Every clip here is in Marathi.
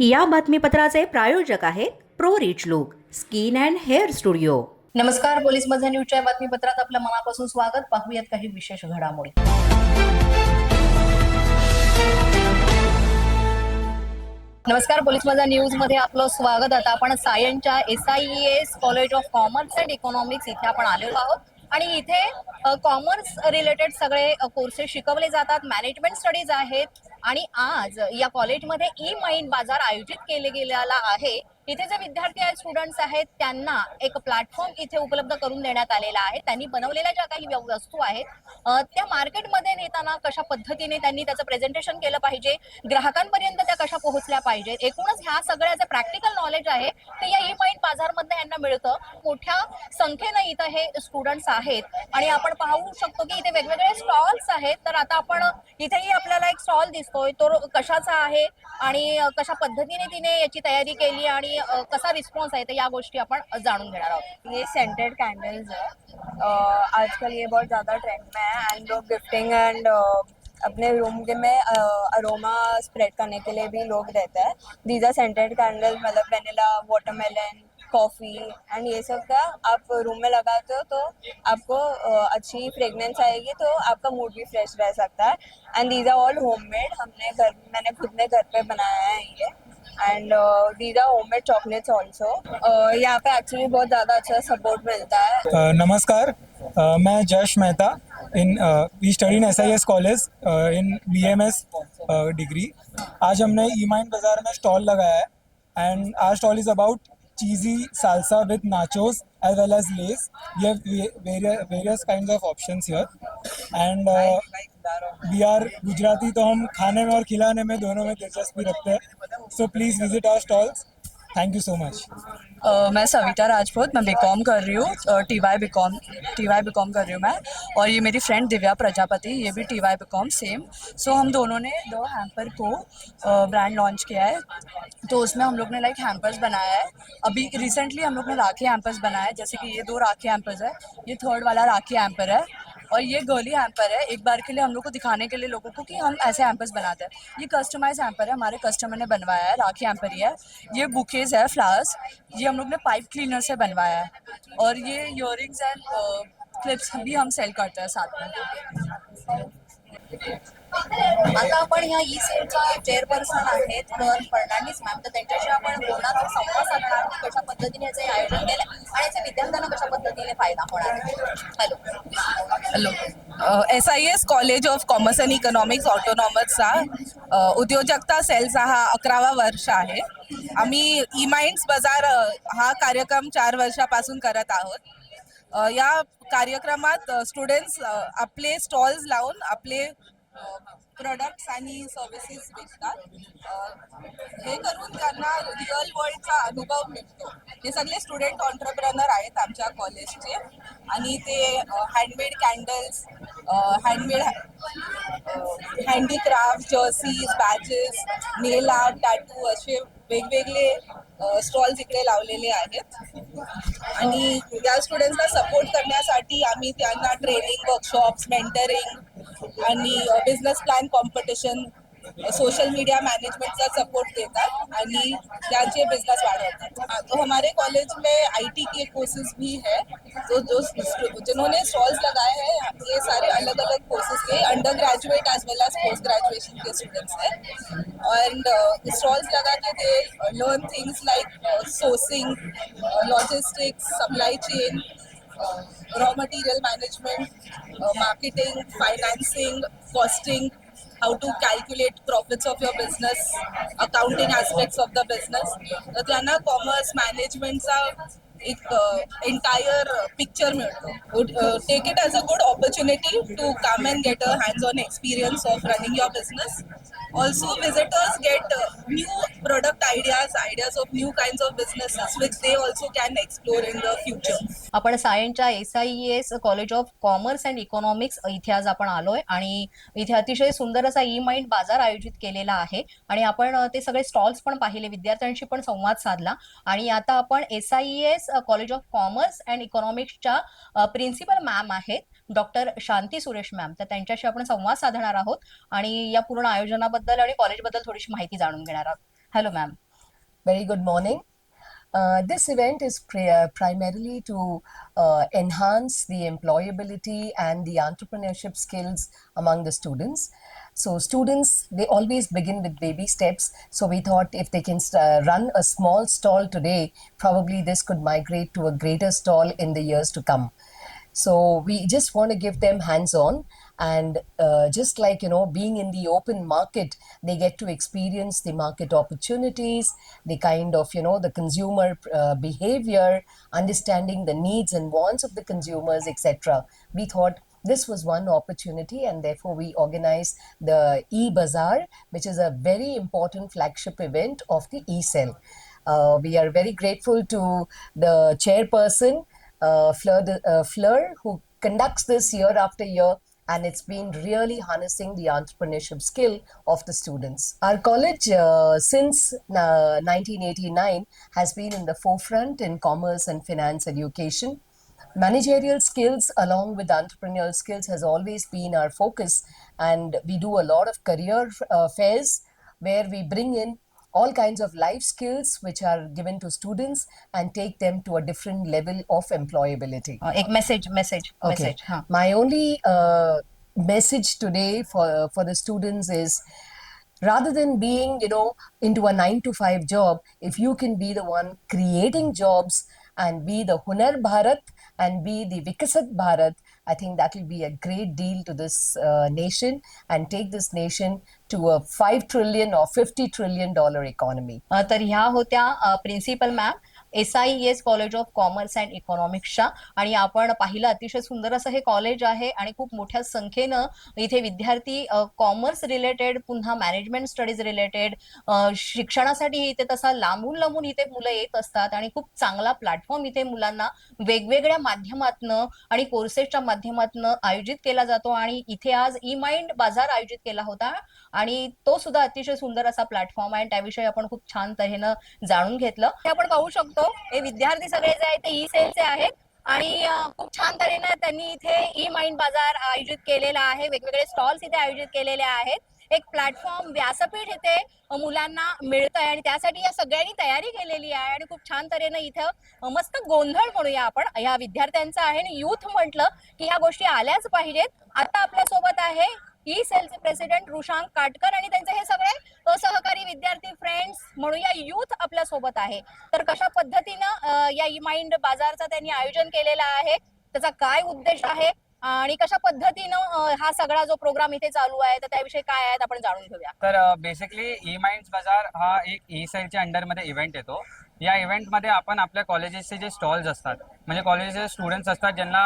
या बातमीपत्राचे प्रायोजक आहेत pro rich look skin and hair studio. नमस्कार पोलीस माझा न्यूजच्या बातमीपत्रात आपलं मनापासून स्वागत. पाहूयात काही विशेष घडामोडी. नमस्कार पोलीस माझा न्यूजमध्ये आपलं स्वागत. आता आपण सायनच्या S I S college of commerce and economics इथे आपण आलेलो आहोत. आणि इथे कॉमर्स रिलेटेड सगळे कोर्सेस शिकवले जातात. मॅनेजमेंट स्टडीज आहेत. आणि आज या कॉलेजमध्ये ई माइंड बाजार आयोजित केले गेलेला आहे. इथे जे विद्यार्थी आहेत स्टुडंट्स आहेत त्यांना एक प्लॅटफॉर्म इथे उपलब्ध करून देण्यात आलेला आहे. त्यांनी बनवलेल्या ज्या काही वस्तू आहेत त्या मार्केटमध्ये नेताना कशा पद्धतीने त्यांनी त्याचं प्रेझेंटेशन केलं पाहिजे ग्राहकांपर्यंत त्या कशा पोहोचल्या पाहिजेत एकूणच ह्या सगळ्या जे प्रॅक्टिकल नॉलेज आहे ते या ई माइंड बाजारमधनं यांना मिळतं. मोठ्या संख्येनं इथं हे स्टुडंट्स आहेत. आणि आपण पाहू शकतो की इथे वेगवेगळे स्टॉल्स आहेत. तर आता आपण इथेही आपल्याला एक स्टॉल दिसतो. दिसतोय तो कशाचा आहे आणि कशा पद्धतीने तिने याची तयारी केली आणि कसा रिस्पॉन्स आहे तर या गोष्टी आपण जाणून घेणार आहोत. ये सेंटेड कैंडल्स है आजकल ये बहुत ज़्यादा ट्रेंड में है एंड लोग गिफ्टिंग एंड अपने रूम के में अरोमा स्प्रेड करने के लिए भी लोग रहते हैं. दीज आर सेंटेड कैंडल मतलब वेनिला वाटरमेलन कॉफ़ी एंड ये सब का आप रूम में लगाते हो तो आपको अच्छी फ्रेगनेंस आएगी तो आपका मूड भी फ्रेश रह सकता है। And these are all homemade हमने घर मैंने खुद ने घर पे बनाया है ये। And these are homemade chocolates also यहाँ पे एक्चुअली बहुत ज़्यादा अच्छा सपोर्ट मिलता है। अ, नमस्कार। अ, मैं Jash Mehta in we study in S I S college in B M S degree आज हमने ई माइंड बाज़ार में स्टॉल लगाया है। And our stall is about cheesy salsa with nachos as well as Lays ये various kind of options here and we are Gujarati तो हम खाने में और खिलाने में दोनों में दिलचस्पी रखते हैं so please visit our stalls thank you so much मैं सविता राजपूत, मैं बीकॉम कर रही हूँ T Y BCom T Y BCom कर रही हूँ मैं। और ये मेरी फ्रेंड दिव्या प्रजापति, ये भी T Y BCom same so हम दोनों ने दो हैम्पर को ब्रांड लॉन्च किया है। तो उसमें हम लोग ने लाइक हैम्पर्स बनाया है। अभी रिसेंटली हम लोग ने राखी हैम्पर्स बनाया है, जैसे कि ये दो राखी हैम्पर्स है। ये थर्ड वाला राखी हैम्पर है। और ये गर्ली हैम्पर है, एक बार के लिए हम लोग को दिखाने के लिए लोगों को कि हम ऐसे हैम्पर्स बनाते हैं। ये कस्टमाइज हैम्पर है, हमारे कस्टमर ने बनवाया है, राखी हैम्पर ही है। ये बुकेज है फ्लावर्स ये हम लोग ने पाइप क्लीनर से बनवाया है। और ये इयर एंड क्लिप्स भी हम सेल करते हैं साथ में। आता आपण या ई सेलच्या चेअरपर्सन आहेत तर फडणवीस मॅम तर त्यांच्याशी आपण बोलणार संवाद साधणार कशा पद्धतीने याचं आयोजन केलं आणि याचा विद्यार्थ्यांना कशा पद्धतीने फायदा होणार hello. Hello. S I S college of commerce and economics ऑटोनॉमसचा उद्योजकता सेलचा हा अकरावा वर्ष आहे. आम्ही ई माइंड्स बाजार हा कार्यक्रम चार वर्षापासून करत आहोत. या कार्यक्रमात स्टुडंट्स आपले स्टॉल्स लावून आपले प्रोडक्ट्स आणि सर्व्हिसेस विकतात हे करून त्यांना रिअल वर्ल्डचा अनुभव मिळतो. हे सगळे स्टुडंट ऑन्टरप्रनर आहेत आमच्या कॉलेजचे आणि ते handmade candles handmade handicraft jerseys badges nail art tattoo असे वेगवेगळे स्टॉल्स इकडे लावलेले आहेत. आणि त्या स्टुडंट्सला सपोर्ट करण्यासाठी आम्ही त्यांना ट्रेनिंग वर्कशॉप्स मेंटरिंग आणि business plan competition social media management का सपोर्ट देतात आणि त्यांचे बिजनेस वाढवतात. तो हमारे कॉलेज में आईटी के कोर्सेज भी है तो जो जिन्होंने स्टॉल्स लगाए हैं ये सारे अलग अलग कोर्सेज के undergraduate as well as post graduation के स्टूडेंट्स हैं एंड स्टॉल्स लगा के they learn things like sourcing logistics supply chain raw material management marketing financing costing how to calculate profits of your business accounting aspects of the business तर त्यांना कॉमर्स मॅनेजमेंटचा एक एंटायर पिक्चर मिळतो. Take it as a good opportunity to come and get a hands on experience of running your business also visitors get new product ideas ideas of new kind of businesses which they also can explore in the future आपण सायनच्या S I S college of commerce and economics इथे आज आपण आलोय आणि इथे अतिशय सुंदर असा ई माइंड बाजार आयोजित केलेला आहे. आणि आपण ते सगळे स्टॉल्स पण पाहिले विद्यार्थ्यांशी पण संवाद साधला. आणि आता आपण S I S college of commerce and इकॉनॉमिक्सच्या principal ma'am आहेत. डॉक्टर शांती सुरेश मॅम तर त्यांच्याशी आपण संवाद साधणार आहोत आणि या पूर्ण आयोजनाबद्दल आणि कॉलेजबद्दल थोडीशी माहिती जाणून घेणार आहोत hello ma'am very good morning Uh, this event is pri- uh, primarily to uh, enhance the employability and the entrepreneurship skills among the students. So, students they always begin with baby steps. So, we thought if they can uh, run a small stall today, probably this could migrate to a greater stall in the years to come. So we just want to give them hands on and uh, just like you know being in the open market they get to experience the market opportunities the kind of you know the consumer uh, behavior understanding the needs and wants of the consumers etc we thought this was one opportunity and therefore we organized the e-bazaar which is a very important flagship event of the e-cell. Uh, we are very grateful to the chairperson uh, Fleur, uh, Fleur, who conducts this year after year, and it's been really harnessing the entrepreneurship skill of the students. Our college, uh, since uh, 1989, has been in the forefront in commerce and finance education. Managerial skills, along with entrepreneurial skills, has always been our focus, and we do a lot of career uh, fairs where we bring in all kinds of life skills which are given to students and take them to a different level of employability. Uh, एक मेसेज मेसेज Okay. मेसेज हा My only uh, message today for for the students is rather than being you know into a 9 to 5 job if you can be the one creating jobs and be the hunar bharat and be the vikasat bharat i think that will be a great deal to this uh, nation and take this nation to a 5 trillion or 50 trillion dollar economy अ, तर ह्या होत्या principal ma'am S I S college of commerce and इकॉनॉमिक्सच्या आणि आपण पाहिलं अतिशय सुंदर असं हे कॉलेज आहे आणि खूप मोठ्या संख्येनं इथे विद्यार्थी कॉमर्स रिलेटेड पुन्हा मॅनेजमेंट स्टडीज रिलेटेड शिक्षणासाठी इथे तसा लांबून लांबून इथे मुलं येत असतात आणि खूप चांगला प्लॅटफॉर्म इथे मुलांना वेगवेगळ्या माध्यमातनं आणि कोर्सेसच्या माध्यमातनं आयोजित केला जातो आणि इथे आज e ई माइंड बाजार आयोजित केला होता आणि तो सुद्धा अतिशय सुंदर असा प्लॅटफॉर्म आहे त्याविषयी आपण खूप छान तऱ्हेनं जाणून घेतलं. हे आपण पाहू शकतो हे विद्यार्थी सगळे जे आहेत ते ई सेलचे आहेत. आणि खूप छान तऱ्हेनं त्यांनी इथे ई माइंड बाजार आयोजित केलेला आहे. वेगवेगळे स्टॉल्स इथे आयोजित केलेले आहेत. एक प्लॅटफॉर्म व्यासपीठ इथे मुलांना मिळतंय आणि त्यासाठी या सगळ्यांनी तयारी केलेली आहे आणि खूप छान तऱ्हेनं इथं मस्त गोंधळ म्हणूया आपण. या विद्यार्थ्यांचा आहे आणि युथ म्हटलं की ह्या गोष्टी आल्याच पाहिजेत. आता आपल्यासोबत आहे ई सेलचे प्रेसिडेंट रुशांक काटकर आणि त्यांचे हे सगळे सहकारी विद्यार्थी फ्रेंड्स म्हणूया युथ आपल्यासोबत आहे. तर कशा पद्धतीनं या ई माइंड बाजारचा त्यांनी आयोजन केलेला आहे? त्याचा काय उद्देश आहे? आणि कशा पद्धतीनं हा सगळा जो प्रोग्राम इथे चालू आहे तर त्याविषयी काय आहेत आपण जाणून घेऊया. तर बेसिकली ई माइंड बाजार हा एक ई सेलच्या अंडरमध्ये इव्हेंट येतो. या इव्हेंटमध्ये आपण आपल्या कॉलेजेसचे जे स्टॉल्स असतात म्हणजे कॉलेजचे स्टुडंट्स असतात ज्यांना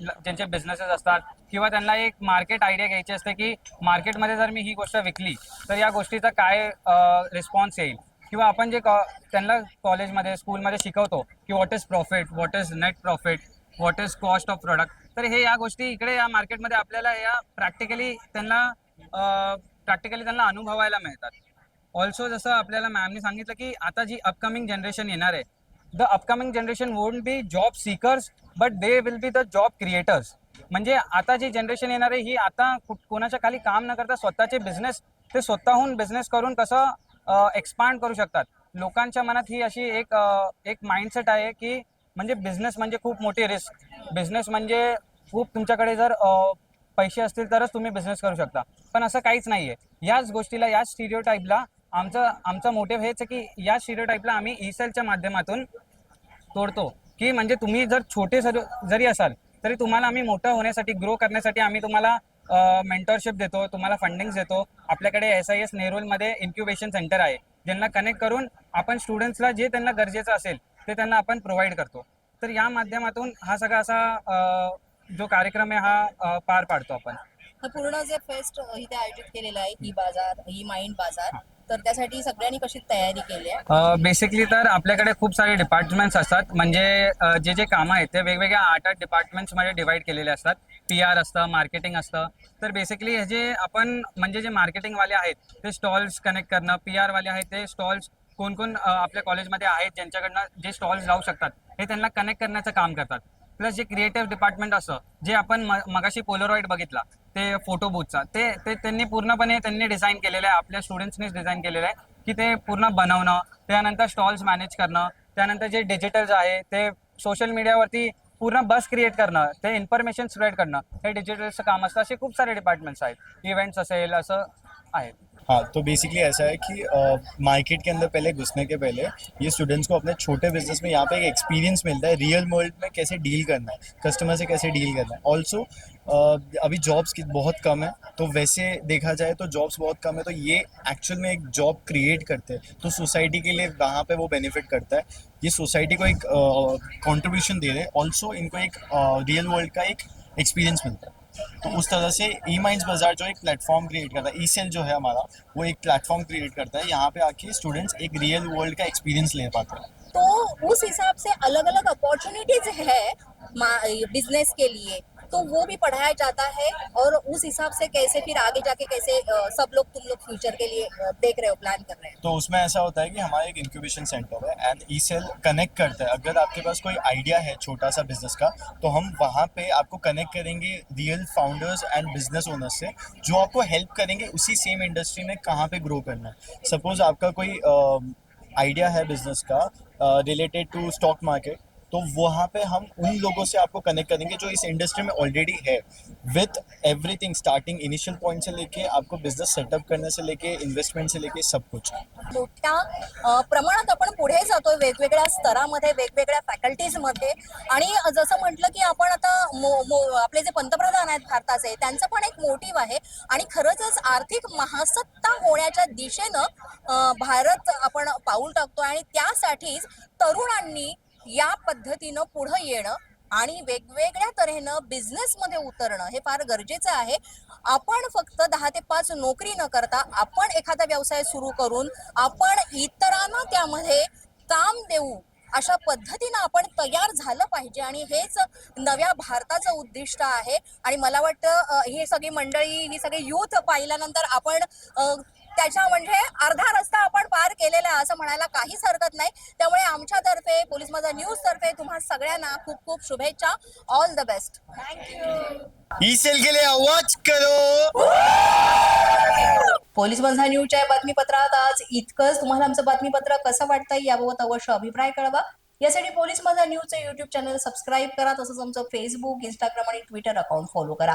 ज्यांचे बिझनेसेस असतात किंवा त्यांना एक मार्केट आयडिया घ्यायची असते की मार्केटमध्ये जर मी ही गोष्ट विकली तर या गोष्टीचा काय रिस्पॉन्स येईल? किंवा आपण जे कॉ- त्यांना कॉलेजमध्ये स्कूलमध्ये शिकवतो की what is profit what is net profit what is cost of product तर हे या गोष्टी इकडे या मार्केटमध्ये आपल्याला या प्रॅक्टिकली त्यांना प्रॅक्टिकली त्यांना अनुभवायला मिळतात. ऑल्सो जसं आपल्याला मॅमने सांगितलं की आता जी अपकमिंग जनरेशन येणार आहे the upcoming generation won't be job seekers but they will be the job creators म्हणजे आता जी जनरेशन येणार आहे ही आता कोणाच्या खाली काम न करता स्वतःचे बिझनेस ते स्वतःहून बिझनेस करून कसं एक्सपांड करू शकतात? लोकांच्या मनात ही अशी एक एक माइंडसेट आहे की म्हणजे बिझनेस म्हणजे खूप मोठी रिस्क बिझनेस म्हणजे खूप तुमच्याकडे जर पैसे असतील तरच तुम्ही बिझनेस करू शकता. पण असं काहीच नाही आहे याच गोष्टीला याच स्टिरिओ टाईपला आमचं आमचा मोटिव्ह हेच आहे की या शिरो टाईपला आम्ही ई सेलच्या माध्यमातून तोडतो. की म्हणजे तुम्ही जर छोटे सर जरी असाल तरी तुम्हाला आम्ही मोठं होण्यासाठी ग्रो करण्यासाठी आम्ही तुम्हाला मेंटरशिप देतो तुम्हाला फंडिंग देतो. आपल्याकडे एस आय एस नेहरूलमध्ये इन्क्युबेशन सेंटर आहे. ज्यांना कनेक्ट करून आपण स्टुडंट्सला जे त्यांना गरजेचं असेल ते त्यांना आपण प्रोव्हाइड करतो. तर या माध्यमातून हा सगळा असा जो कार्यक्रम आहे हा पार पाडतो आपण. तर पूर्ण जे फेस्ट इथे आयोजित केलेलं आहे ई बाजार ई माइंड बाजार तर त्यासाठी सगळ्यांनी कशी तयारी केली आहे? बेसिकली तर आपल्याकडे खूप सारे डिपार्टमेंट्स असतात. म्हणजे अ, जे जे कामं आहेत ते वेगवेगळ्या आठ आठ डिपार्टमेंट्समध्ये डिवाइड केलेले असतात. पी आर असतं मार्केटिंग असतं. तर बेसिकली हे जे आपण म्हणजे जे मार्केटिंगवाले आहेत ते स्टॉल्स कनेक्ट करणं पी आरवाले आहेत ते स्टॉल्स कोण कोण अ, आपल्या कॉलेजमध्ये आहेत ज्यांच्याकडनं जे स्टॉल्स लावू शकतात हे त्यांना कनेक्ट करण्याचं काम करतात. प्लस जे क्रिएटिव्ह डिपार्टमेंट असं जे आपण म- मगाशी पोलरॉइड बघितला ते फोटो बूथचा ते ते त्यांनी पूर्णपणे त्यांनी डिझाईन केलेलं आहे आपल्या स्टुडंट्सनीच डिझाईन केलेलं आहे की ते पूर्ण बनवणं त्यानंतर स्टॉल्स मॅनेज करणं त्यानंतर जे डिजिटल्स आहे ते सोशल मीडियावरती पूर्ण बस क्रिएट करणं ते इन्फॉर्मेशन स्प्रेड करणं हे डिजिटलचं काम असतं असे खूप सारे डिपार्टमेंट्स आहेत इव्हेंट्स असेल असं आहेत हाँ तो बेसिकली ऐसा है कि मार्केट के अंदर पहले घुसने के पहले ये स्टूडेंट्स को अपने छोटे बिज़नेस में यहाँ पे एक एक्सपीरियंस मिलता है रियल वर्ल्ड में कैसे डील करना है कस्टमर से कैसे डील करना है। ऑल्सो अभी जॉब्स की बहुत कम है तो वैसे देखा जाए तो जॉब्स बहुत कम है तो ये एक्चुअल में एक जॉब क्रिएट करते हैं। तो सोसाइटी के लिए वहाँ पे वो बेनिफिट करता है। ये सोसाइटी को एक कंट्रीब्यूशन दे रहे हैं। ऑल्सो इनको एक रियल वर्ल्ड का एक एक्सपीरियंस मिलता है। तो उस तरह से ई माइंस बाज़ार जो एक प्लेटफॉर्म क्रिएट करता है ई सेल जो है हमारा, वो एक प्लेटफॉर्म क्रिएट करता है। यहाँ पे आके स्टूडेंट्स एक रियल वर्ल्ड का एक्सपीरियंस ले पाते हैं। तो उस हिसाब से अलग अलग अपॉर्चुनिटीज़ है बिज़नेस के लिए। तो वो भी पढ़ाया जाता है और उस हिसाब से कैसे फिर आगे जाके कैसे सब लोग, तुम लोग फ्यूचर के लिए देख रहे हो प्लान कर रहे हो? तो उसमें ऐसा होता है कि हमारा एक इंक्यूबेशन सेंटर है एंड ई सेल कनेक्ट करता है। अगर आपके पास कोई आइडिया है छोटा सा बिज़नेस का तो हम वहाँ पे आपको कनेक्ट करेंगे real founders and business owners से, जो आपको हेल्प करेंगे उसी सेम इंडस्ट्री में कहाँ पे ग्रो करना है। सपोज़ आपका कोई आइडिया है बिज़नेस का रिलेटेड टू स्टॉक मार्केट तो वहाँ पे हम उन लोगों से आपको कनेक्ट करेंगे जो इस इंडस्ट्री में ऑलरेडी है। With everything starting initial point से लेके आपको बिजनेस सेटअप करने से लेके इन्व्हेस्टमेंट से लेके सब कुछ। मोठ्या प्रमाणात आपण पुढे जातोय वेगवेगळ्या स्तरामध्ये वेगवेगळ्या फॅकल्टीजमध्ये आणि जसं म्हटलं की आपण आता मो- मो- आपले जे पंतप्रधान आहेत भारताचे त्यांचं पण एक मोटिव्ह आहे. आणि खरंच आर्थिक महासत्ता होण्याच्या दिशेनं भारत आपण पाऊल टाकतो आणि त्यासाठीच तरुणांनी या पद्धतीनं पुढं येणं आणि वेगवेगळ्या तऱ्हेनं बिझनेसमध्ये उतरणं हे फार गरजेचं आहे. आपण फक्त दहा ते पाच नोकरी न करता आपण एखादा व्यवसाय सुरू करून आपण इतरांना त्यामध्ये काम देऊ अशा पद्धतीनं आपण तयार झालं पाहिजे आणि हेच नव्या भारताचं उद्दिष्ट आहे. आणि मला वाटतं हे सगळी मंडळी ही सगळी युथ पाहिल्यानंतर आपण त्याच्या म्हणजे अर्धा रस्ता आपण पार केलेला असं म्हणायला काहीच हरकत नाही. त्यामुळे आमच्यातर्फे पोलीस माझा न्यूज तर्फे तुम्हा सगळ्यांना खूप खूप शुभेच्छा. ऑल द बेस्ट थँक्यू आवाज करो. पोलीस माझा न्यूजच्या या बातमीपत्रात आज इतकंच. तुम्हाला आमचं बातमीपत्र कसं वाटतंय याबाबत अवश्य अभिप्राय कळवा. यासाठी पोलीस माझा न्यूजचं युट्यूब चॅनल सबस्क्राईब करा तसंच आमचं फेसबुक इंस्टाग्राम आणि ट्विटर अकाउंट फॉलो करा.